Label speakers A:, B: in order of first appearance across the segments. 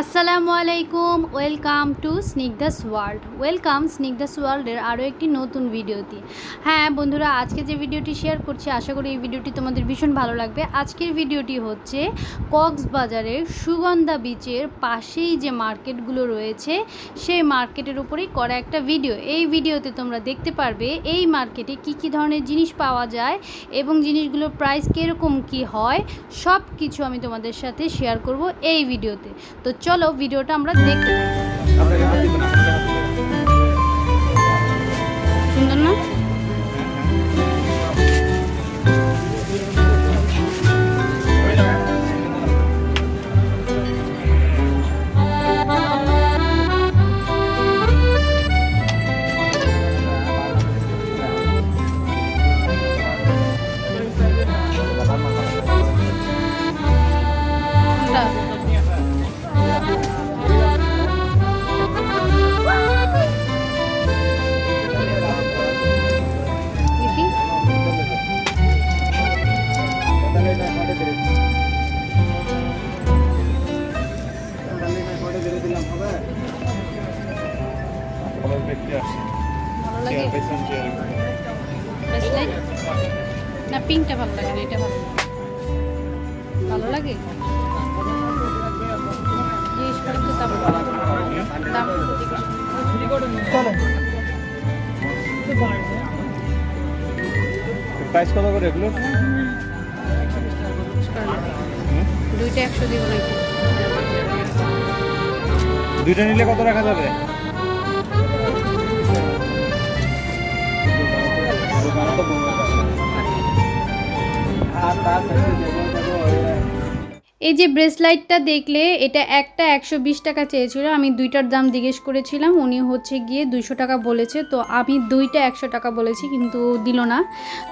A: আসসালামু আলাইকুম, welcome to Snigdha's world. Welcome Snigdha's ওয়ার্ল্ডের আরও একটি নতুন ভিডিওতে। হ্যাঁ বন্ধুরা, আজকে যে ভিডিওটি শেয়ার করছি, আশা করি এই ভিডিওটি তোমাদের ভীষণ ভালো লাগবে। আজকের ভিডিওটি হচ্ছে কক্সবাজারের সুগন্ধা বিচের পাশেই যে মার্কেটগুলো রয়েছে, সেই মার্কেটের উপরেই করা একটা ভিডিও। এই ভিডিওতে তোমরা দেখতে পারবে এই মার্কেটে কি কি ধরনের জিনিস পাওয়া যায় এবং জিনিসগুলোর প্রাইস কীরকম কি হয় সব কিছু আমি তোমাদের সাথে শেয়ার করব এই ভিডিওতে। তো চলো ভিডিওটা আমরা দেখি। সুন্দর না ভালো ব্রেসলেট না পিঙ্কটা ভালো লাগে না এটা ভালো লাগে ভালো লাগে জিজ্ঞেস করে দাম দাম
B: প্রাইস কত করে। এগুলো
A: দুইটা একশো দিব নাকি
B: দুইটা নিলে কত রাখা যাবে?
A: এই যে ব্রেসলাইটটা দেখলে, এটা একটা একশো বিশ টাকা চেয়েছিল। আমি দুইটার দাম জিজ্ঞেস করেছিলাম, উনি হচ্ছে গিয়ে দুশো টাকা বলেছে। তো আমি দুইটা একশো টাকা বলেছি, কিন্তু দিল না।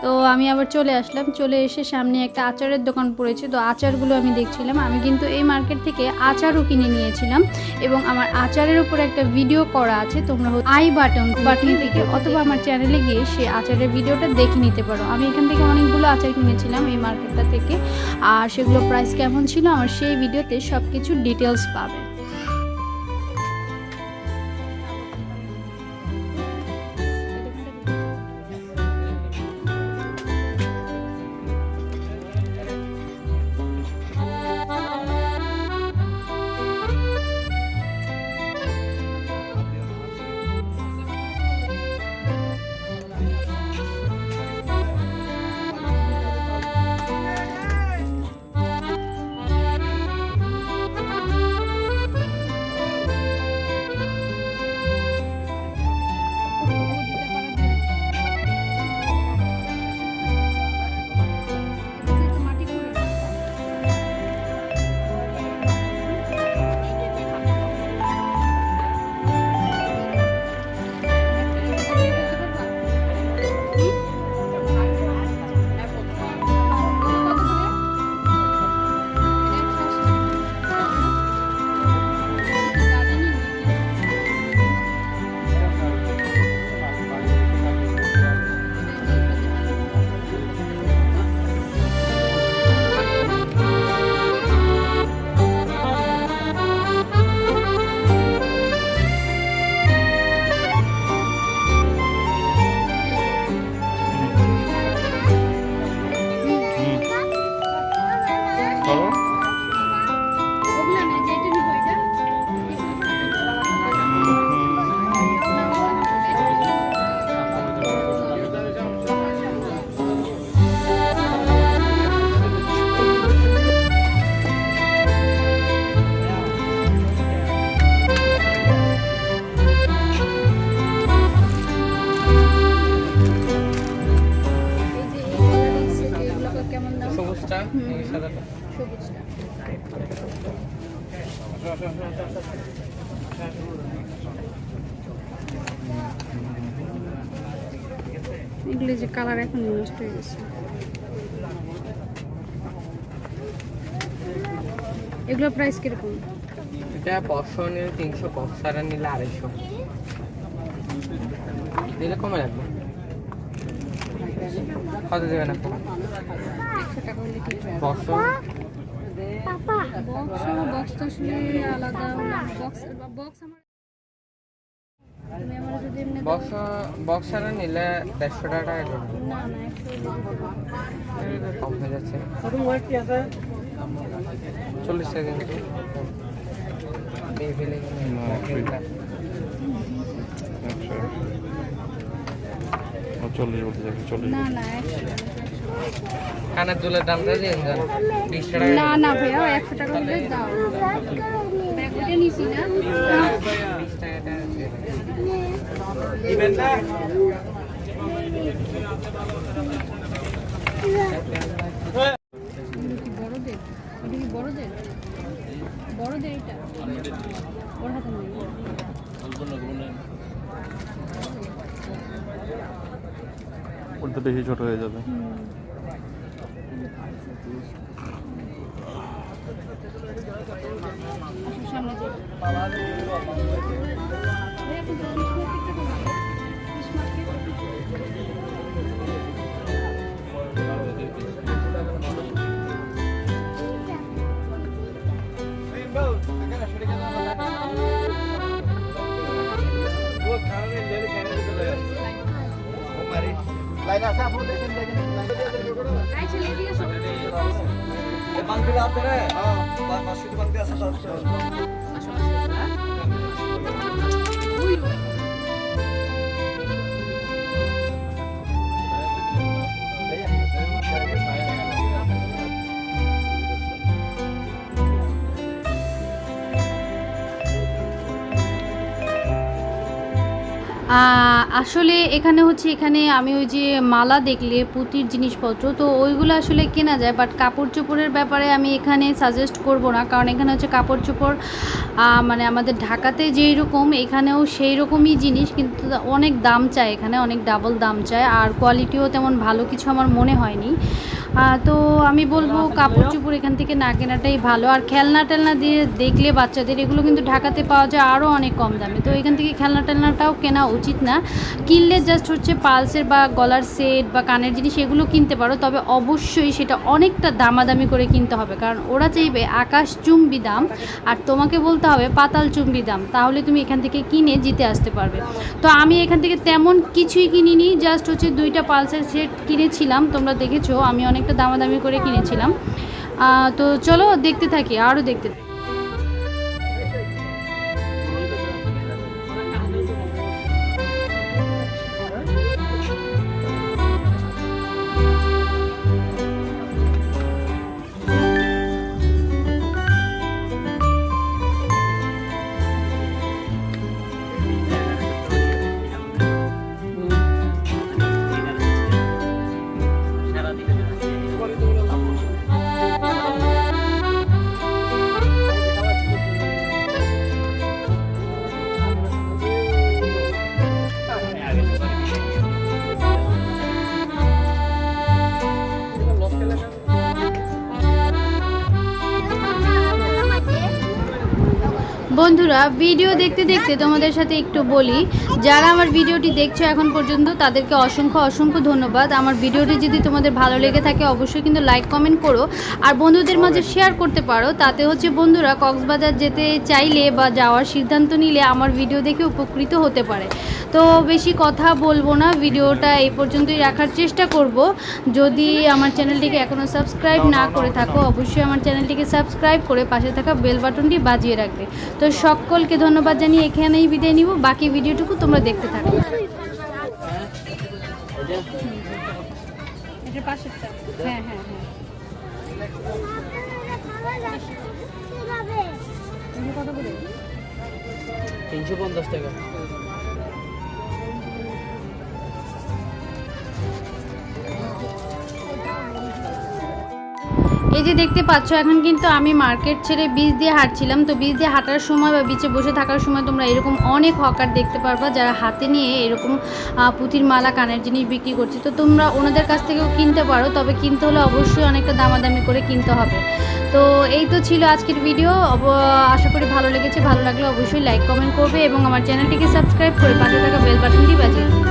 A: তো আমি আবার চলে আসলাম, চলে এসে সামনে একটা আচারের দোকান পড়েছে। তো আচারগুলো আমি দেখছিলাম। আমি কিন্তু এই মার্কেট থেকে আচারও কিনে নিয়েছিলাম এবং আমার আচারের উপর একটা ভিডিও করা আছে। তোমরা আই বাটন বাটন থেকে অথবা আমার চ্যানেলে গিয়ে সে আচারের ভিডিওটা দেখে নিতে পারো। আমি এখান থেকে অনেকগুলো আচার কিনেছিলাম এই মার্কেটটা থেকে। আর সেগুলো প্রাইস কেমন ছিল? আমার সেই ভিডিওতে সব কিছু ডিটেলস পাবে। এগুলো যে কালার এখন নষ্ট হয়ে গেছে। এগুলো প্রাইস কীরকম?
C: এটা পাঁচশো নিলে তিনশো পঁচারা নিলে আড়াইশো। দিলে কমে লাগবে। কত দেবেন আপনি
A: কি
C: পাঁচশো
A: বক্স বক্স তো আসলে আলাদা। বক্স বক্স আমার
C: বক্স বক্স ছাড়া নিলে দেড়শো টাকা কম হয়ে যাচ্ছে। চল্লিশ টাকা কিন্তু।
B: বলতে চল্লিশ।
A: না না একশো
C: কানের দুলের দাম দিয়ে দিন যান বিশ টাকা
A: না না ভাইয়া একশো টাকা করে দাও। ব্যাগটা নিছি না।
C: বিশ টাকাটা দিয়ে দেন।
A: এটা কি বড়দের বড়দের? বড়দের এটা ওর হাতে
B: ওটা বেশি ছোট হয়ে যাবে।
A: আসো সামনে যাই ভাইয়া, কিন্তু fish market টা কোথায়? আই, ছেলে, এদিকে এসো। আসো, আসো। উই, আসলে এখানে হচ্ছে, এখানে আমি ওই যে মালা দেখলে, পুঁতির জিনিসপত্র, তো ওইগুলো আসলে কেনা যায় বাট কাপড় চোপড়ের ব্যাপারে আমি এখানে সাজেস্ট করব না, কারণ এখানে হচ্ছে কাপড় চোপড় মানে আমাদের ঢাকাতে যেই রকম এখানেও সেই রকমই জিনিস, কিন্তু অনেক দাম চায় এখানে, অনেক ডাবল দাম চায়, আর কোয়ালিটিও তেমন ভালো কিছু আমার মনে হয়নি। তো আমি বলব কাপড় চুপড় এখান থেকে না কেনাটাই ভালো। আর খেলনা টেলনা দিয়ে দেখলে বাচ্চাদের এগুলো কিন্তু ঢাকাতে পাওয়া যায় আরও অনেক কম দামে। তো এখান থেকে খেলনা টেলনাটাও কেনা উচিত না। কিনলে জাস্ট হচ্ছে পালসের বা গলার সেট বা কানের জিনিস এগুলো কিনতে পারো। তবে অবশ্যই সেটা অনেকটা দামাদামি করে কিনতে হবে। কারণ ওরা চাইবে আকাশ চুম্বি দাম। আর তোমাকে বলতে হবে পাতাল চুম্বি দাম। তাহলে তুমি এখান থেকে কিনে জিতে আসতে পারবে। তো আমি এখান থেকে তেমন কিছুই কিনিনি। জাস্ট হচ্ছে দুইটা পালসের সেট কিনেছিলাম। তোমরা দেখেছ আমি অনেকটা দামাদামি করে কিনেছিলাম। তো চলো দেখতে থাকি আরও দেখতে থাকি। বন্ধুরা ভিডিও দেখতে দেখতে তোমাদের সাথে একটু বলি যারা আমার ভিডিওটি দেখছ এখন পর্যন্ত তাদেরকে অসংখ্য অসংখ্য ধন্যবাদ। আমার ভিডিওটি যদি তোমাদের ভালো লেগে থাকে অবশ্যই কিন্তু লাইক কমেন্ট করো। আর বন্ধুদের মাঝে শেয়ার করতে পারো। তাতে হচ্ছে বন্ধুরা কক্সবাজার যেতে চাইলে বা যাওয়ার সিদ্ধান্ত নিলে আমার ভিডিও দেখে উপকৃত হতে পারে। তো বেশি কথা বলব না, ভিডিওটা এই পর্যন্তই রাখার চেষ্টা করব। যদি আমার চ্যানেলটিকে এখনও সাবস্ক্রাইব না করে থাকো, অবশ্যই আমার চ্যানেলটিকে সাবস্ক্রাইব করে পাশে থাকা বেল বাটনটি বাজিয়ে রাখবে। তো সকলকে ধন্যবাদ জানিয়ে এখানেই বিদায় নিব, বাকি ভিডিওটুকু তোমরা দেখতে থাকো। হ্যাঁ হ্যাঁ হ্যাঁ।
C: তিনশো পঞ্চাশ টাকা।
A: এই যে দেখতে পাচ্ছ, এখন কিন্তু আমি মার্কেট ছেড়ে বীজ দিয়ে হাঁটছিলাম। তো বীজ দিয়ে হাঁটার সময় বা বিচে বসে থাকার সময় তোমরা এরকম অনেক হকার দেখতে পারবা যারা হাতে নিয়ে এরকম পুঁতির মালা, কানের জিনিস বিক্রি করছে। তো তোমরা ওনাদের কাছ থেকেও কিনতে পারো, তবে কিনতে হলে অবশ্যই অনেকটা দামাদামি করে কিনতে হবে। তো এই তো ছিল আজকের ভিডিও। আশা করি ভালো লেগেছে। ভালো লাগলে অবশ্যই লাইক কমেন্ট করবে এবং আমার চ্যানেলটিকে সাবস্ক্রাইব করে পাশে থাকা বেল বাটনটি বাজিয়ে।